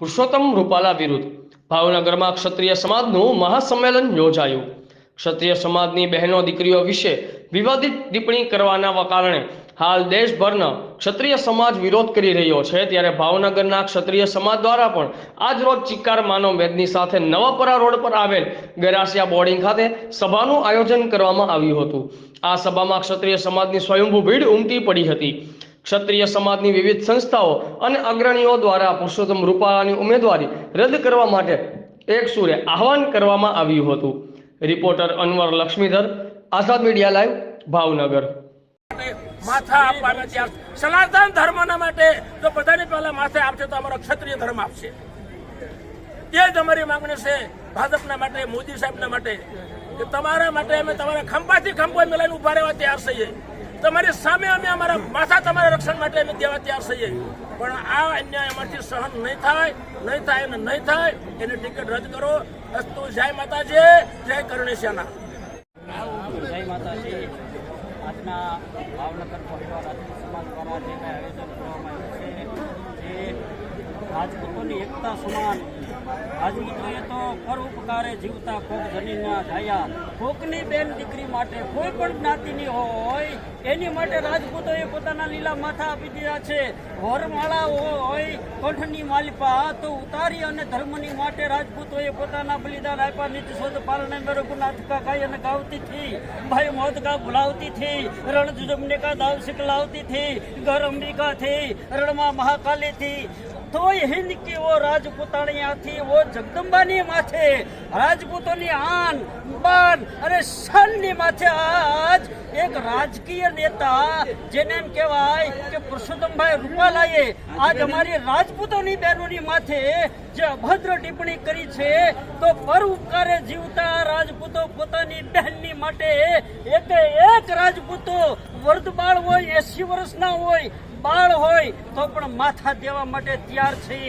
પુરુષોત્તમ રૂપાલા વિરુદ્ધ ભાવનગરમાં ક્ષત્રિય સમાજનું મહાસંમેલન યોજાયું. ક્ષત્રિય સમાજની બહેનો દીકરીઓ વિશે વિવાદિત ટિપ્પણી કરવાના કારણે હાલ દેશભરના ક્ષત્રિય સમાજ વિરોધ કરી રહ્યો છે. ત્યારે ભાવનગરના ક્ષત્રિય સમાજ દ્વારા પણ આજ રોજ ચિક્કાર માનવ મેદની સાથે નવાપરા રોડ પર આવેલ ગરાસિયા બોર્ડિંગ ખાતે સભાનું આયોજન કરવામાં આવ્યું હતું. આ સભામાં ક્ષત્રિય સમાજની સ્વયંભૂ ભીડ ઉમટી પડી હતી. ક્ષત્રિય સમાજની વિવિધ સંસ્થાઓ અને અગ્રણીઓ દ્વારા પુરુષોત્તમ રૂપાલાની ઉમેદવારી રદ કરવા માટે એક સુરે આહવાન કરવામાં આવ્યું હતું. Reporter Anwar Laxmidhar, Azad media live, Bhavnagar. માથા આપવાના ત્યાં સનાતન ધર્મના માટે જો બધાને પહેલા માથે આપશે તો અમારો ક્ષત્રિય ધર્મ આપશે. એ જ અમારી માંગણી છે ભાજપના માટે, મોદી સાહેબના માટે. કે તમારા માટે અમે તમારા ખંભાથી ખંભો મિલાઈને ઊભા રહેવા તૈયાર છીએ. તમારી સામે અમે અમારા માથા તમારા રક્ષણ માટે અમે દેવા તૈયાર થઈએ પણ આ અન્યાય અમારથી સહન નહીં થાય નહીં થાય અને નહીં થાય. એની ટિકિટ રદ કરો. અસ્તુ, જય માતાજી, જય કરણેશ્યાના જય માતાજી. આજના ભાવનગર પરિવાર સમાજ દ્વારા જે કાંઈ આયોજન કરવામાં આવ્યું છે જે રાજપૂતોની એકતા સમાન. રાજપૂતોએ તો પરોપકારે જીવતા કોક ધનીના જાયા કોકની બેન દીકરી માટે કોઈ પણ જ્ઞાતિની હોય, એની માટે રાજપૂતોએ પોતાના લીલા માથા આપી દીધા છે. વરમાળા હોય, કંઠની માલિપા તો ઉતારી અને ધર્મની માટે રાજપૂતોએ પોતાના બલિદાન આપ્યા. નીતિ શોધ પાલને મેરો ખાઈ અને ગાવતી થી. ભાઈ મોત કા ભુલાવતી થી. રણ જુજમને કા દાવ સિકલાવતી થી. ઘરથી. રણમાં મહાકાલી થી. તોય હિન્દ કી ઓ રાજપૂતાણી આથી ઓ જગદંબાની માથે. રાજપૂતોની આન, બાન અને શાનની માથે આજ એક રાજકીય નેતા, જેને એમ કહેવાય કે પુરુષોત્તમભાઈ રૂપાલાએ આજ અમારી રાજપૂતોની બહેનોની માથે જે અભદ્ર ટિપ્પણી કરી છે, તો પર ઉપકારે જીવતા રાજપૂતો પોતાની બહેનની માટે એક એક રાજપૂતો વર્ધ બાળ હોય, એસી વર્ષના હોય બાળ હોય તો પણ માથા દેવા માટે તૈયાર છે.